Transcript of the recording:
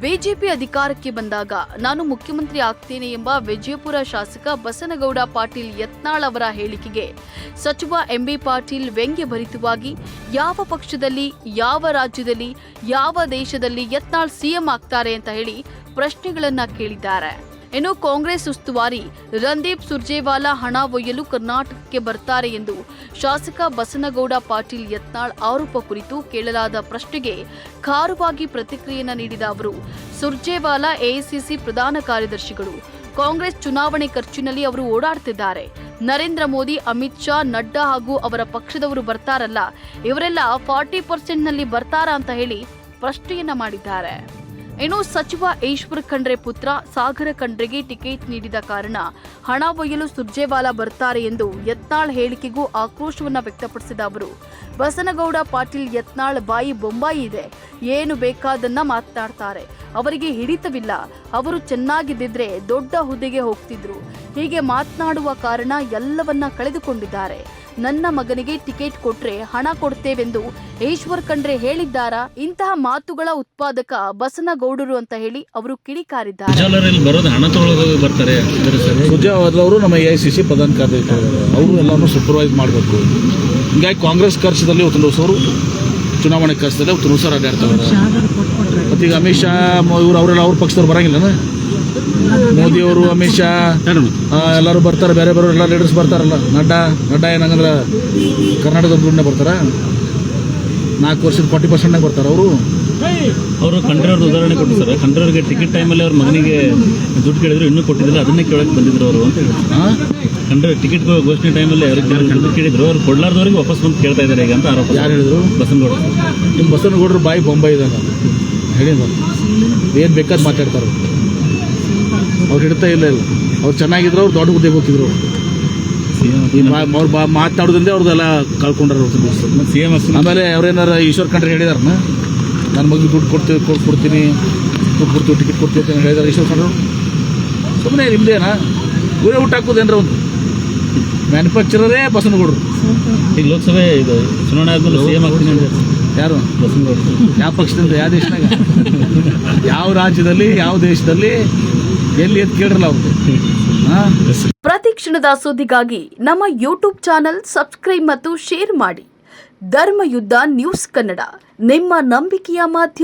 BJP ಅಧಿಕಾರಕ್ಕೆ ಬಂದಾಗ ನಾನು ಮುಖ್ಯಮಂತ್ರಿ ಆಗ್ತೇನೆ ಎಂಬ ವಿಜಯಪುರ ಶಾಸಕ ಬಸನಗೌಡ ಪಾಟೀಲ್ ಯತ್ನಾಳ್ ಅವರ ಹೇಳಿಕೆಗೆ ಸಚಿವ ಎಂಬಿ ಪಾಟೀಲ್ ವ್ಯಂಗ್ಯಭರಿತವಾಗಿ ಯಾವ ಪಕ್ಷದಲ್ಲಿ, ಯಾವ ರಾಜ್ಯದಲ್ಲಿ, ಯಾವ ದೇಶದಲ್ಲಿ ಯತ್ನಾಳ್ ಸಿಎಂ ಆಗ್ತಾರೆ ಅಂತ ಹೇಳಿ ಪ್ರಶ್ನೆಗಳನ್ನ ಕೇಳಿದ್ದಾರೆ. ಇನ್ನು ಕಾಂಗ್ರೆಸ್ ಉಸ್ತುವಾರಿ ರಂದೀಪ್ ಸುರ್ಜೇವಾಲಾ ಹಣ ಒಯ್ಯಲು ಕರ್ನಾಟಕಕ್ಕೆ ಬರ್ತಾರೆ ಎಂದು ಶಾಸಕ ಬಸನಗೌಡ ಪಾಟೀಲ್ ಯತ್ನಾಳ್ ಆರೋಪ ಕುರಿತು ಕೇಳಲಾದ ಪ್ರಶ್ನೆಗೆ ಖಾರವಾಗಿ ಪ್ರತಿಕ್ರಿಯೆಯನ್ನು ನೀಡಿದ ಅವರು, ಸುರ್ಜೇವಾಲಾ ಎಐಸಿಸಿ ಪ್ರಧಾನ ಕಾರ್ಯದರ್ಶಿಗಳು, ಕಾಂಗ್ರೆಸ್ ಚುನಾವಣೆ ಖರ್ಚಿನಲ್ಲಿ ಅವರು ಓಡಾಡ್ತಿದ್ದಾರೆ. ನರೇಂದ್ರ ಮೋದಿ, ಅಮಿತ್ ಶಾ, ನಡ್ಡಾ ಹಾಗೂ ಅವರ ಪಕ್ಷದವರು ಬರ್ತಾರಲ್ಲ, ಇವರೆಲ್ಲ ಫಾರ್ಟಿ ಪರ್ಸೆಂಟ್ನಲ್ಲಿ ಬರ್ತಾರಾ ಅಂತ ಹೇಳಿ ಪ್ರಶ್ನೆಯನ್ನ ಮಾಡಿದ್ದಾರೆ. ಇನ್ನು ಸಚಿವ ಈಶ್ವರ್ ಖಂಡ್ರೆ ಪುತ್ರ ಸಾಗರ ಖಂಡ್ರೆಗೆ ಟಿಕೆಟ್ ನೀಡಿದ ಕಾರಣ ಹಣ ಒಯ್ಯಲು ಸುರ್ಜೇವಾಲಾ ಬರ್ತಾರೆ ಎಂದು ಯತ್ನಾಳ್ ಹೇಳಿಕೆಗೂ ಆಕ್ರೋಶವನ್ನು ವ್ಯಕ್ತಪಡಿಸಿದ ಅವರು. ಬಸನಗೌಡ ಪಾಟೀಲ್ ಯತ್ನಾಳ್ ಬಾಯಿ ಬೊಂಬಾಯಿ ಇದೆ. ಏನು ಬೇಕಾದನ್ನ ಮಾತನಾಡ್ತಾರೆ. ಅವರಿಗೆ ಹಿಡಿತವಿಲ್ಲ. ಅವರು ಚೆನ್ನಾಗಿದ್ದಿದ್ರೆ ದೊಡ್ಡ ಹುದ್ದೆಗೆ ಹೋಗ್ತಿದ್ರು. ಹೀಗೆ ಮಾತನಾಡುವ ಕಾರಣ ಎಲ್ಲವನ್ನ ಕಳೆದುಕೊಂಡಿದ್ದಾರೆ. ನನ್ನ ಮಗನಿಗೆ ಟಿಕೆಟ್ ಕೊಟ್ರೆ ಹಣ ಕೊಡ್ತೇವೆಂದು ಈಶ್ವರ್ ಖಂಡ್ರೆ ಹೇಳಿದ್ದಾರಾ? ಇಂತಹ ಮಾತುಗಳ ಉತ್ಪಾದಕ ಬಸನಗೌಡರು ಅಂತ ಹೇಳಿ ಅವರು ಕಿಡಿಕಾರಿದ್ದಾರೆ. ಅವರು ನಮ್ಮ ಎ ಐ ಸಿ ಸಿ ಪ್ರಧಾನ ಕಾರ್ಯದರ್ಶಿ ಅವರು ಎಲ್ಲನೂ ಸೂಪರ್ವೈಸ್ ಮಾಡಬೇಕು. ಹಿಂಗಾಗಿ ಕಾಂಗ್ರೆಸ್ ಖರ್ಚದಲ್ಲಿ ಇವತ್ತು ಅವರು ಚುನಾವಣೆ ಖರ್ಚದಲ್ಲಿ ಇವತ್ತು ಸರ್ ಅಡ್ಡಾಡ್ತಾರೆ ಈಗ ಅಮಿತ್ ಶಾ ಇವ್ರು ಅವರೆಲ್ಲ ಅವ್ರ ಪಕ್ಷದವ್ರು ಬರಂಗಿಲ್ಲನ? ಮೋದಿ ಅವರು ಅಮಿತ್ ಶಾ ಎಲ್ಲರೂ ಬರ್ತಾರೆ ಬೇರೆ ಬೇರೆ ಎಲ್ಲ ಲೀಡರ್ಸ್ ಬರ್ತಾರಲ್ಲ. ನಡ್ಡಾ ನಡ್ಡಾ ಏನಂಗಂದ್ರೆ ಕರ್ನಾಟಕದ ದುಡ್ಡನ್ನ ಬರ್ತಾರ? ನಾಲ್ಕು ವರ್ಷದ ಫಾರ್ಟಿ ಪರ್ಸೆಂಟ್ನಾಗ ಬರ್ತಾರೆ ಅವರು? ಅವರು ಖಂಡ್ರವ್ರದ್ದು ಉದಾಹರಣೆ ಕೊಟ್ಟು ಸರ್. ಖಂಡ್ರವ್ರಿಗೆ ಟಿಕೆಟ್ ಟೈಮಲ್ಲಿ ಅವ್ರ ಮಗನಿಗೆ ದುಡ್ಡು ಕೇಳಿದ್ರು ಇನ್ನೂ ಕೊಟ್ಟಿದ್ದಿಲ್ಲ ಅದನ್ನೇ ಕೇಳಕ್ಕೆ ಬಂದಿದ್ರು ಅವರು ಅಂತ ಖಂಡ್ರ ಟಿಕೆಟ್ ಘೋಷಣೆ ಟೈಮಲ್ಲಿ ಅವ್ರಿಗೆ ದುಡ್ಡು ಕೇಳಿದ್ರು ಅವ್ರು ಕೊಡ್ಲಾರ್ದವ್ರಿಗೆ ವಾಪಸ್ ಬಂದು ಕೇಳ್ತಾ ಇದ್ದಾರೆ ಈಗ ಅಂತ ಆರೋಪ. ಯಾರು ಹೇಳಿದ್ರು? ಬಸನಗೌಡ ನಿಮ್ಮ ಬಸವನಗೌಡರು ಬಾಯಿ ಬೊಂಬಾಯಿ ಇದ್ದಾನೆ ಸರ್ ಏನು ಬೇಕಾದ ಮಾತಾಡ್ತಾರೆ. ಅವ್ರು ಹಿಡ್ತಾ ಇಲ್ಲ ಇಲ್ಲ ಅವ್ರು ಚೆನ್ನಾಗಿದ್ರು ಅವ್ರು ದೊಡ್ಡ ಹುದ್ದೆಗೆ ಹೋಗ್ತಿದ್ರು. ಈ ಮಾ- ಅವ್ರು ಬಾ ಮಾತಾಡೋದ್ರಿಂದ ಅವ್ರದ್ದೆಲ್ಲ ಕಳ್ಕೊಂಡ್ರು ಸಿ ಎಂ ಎಸ್ ಆಮೇಲೆ ಅವ್ರೇನಾರು ಈಶ್ವರ್ ಖಂಡ್ರೆ ಹೇಳಿದಾರನ? ನನ್ನ ಮಗಿಗೆ ದುಡ್ಡು ಕೊಡ್ತೀವಿ ಕೊಡ್ತೀನಿ. ದುಡ್ಡು ಕೊಡ್ತೀವಿ ಟಿಕೆಟ್ ಕೊಡ್ತೀವಿ ಅಂತ ಹೇಳಿದಾರೆ ಈಶ್ವರ್ ಖಂಡ್ರು? ಸುಮ್ಮನೆ ನಿಮ್ದೇನಾ? ಗುರಿ ಊಟ ಹಾಕೋದೇನ್ರ ಒಂದು? ಮ್ಯಾನುಫ್ಯಾಕ್ಚರರೇ ಬಸವನಗೌಡರು. ಈಗ ಲೋಕಸಭೆ ಇದು ಚುನಾವಣೆ ಆದ್ಮೇಲೆ ಸಿ ಎಂ ಆಗ್ತೀನಿ ಅಂತ ಯಾರು? ಯಾವ ಪಕ್ಷದಿಂದ ಯಾವ ದೇಶದಾಗ? ಯಾವ ರಾಜ್ಯದಲ್ಲಿ, ಯಾವ ದೇಶದಲ್ಲಿ? ಎಲ್ಲಿ ಎದ್ದು ಕೇಳ್ರಲ್ಲ ಪ್ರತಿ ಕ್ಷಣದ ಸುದ್ದಿಗಾಗಿ ನಮ್ಮ ಯೂಟ್ಯೂಬ್ ಚಾನೆಲ್ ಸಬ್ಸ್ಕ್ರೈಬ್ ಮತ್ತು ಶೇರ್ ಮಾಡಿ. ಧರ್ಮಯುದ್ಧ ನ್ಯೂಸ್ ಕನ್ನಡ. ನಿಮ್ಮ ನಂಬಿಕೆಯ ಮಾಧ್ಯಮ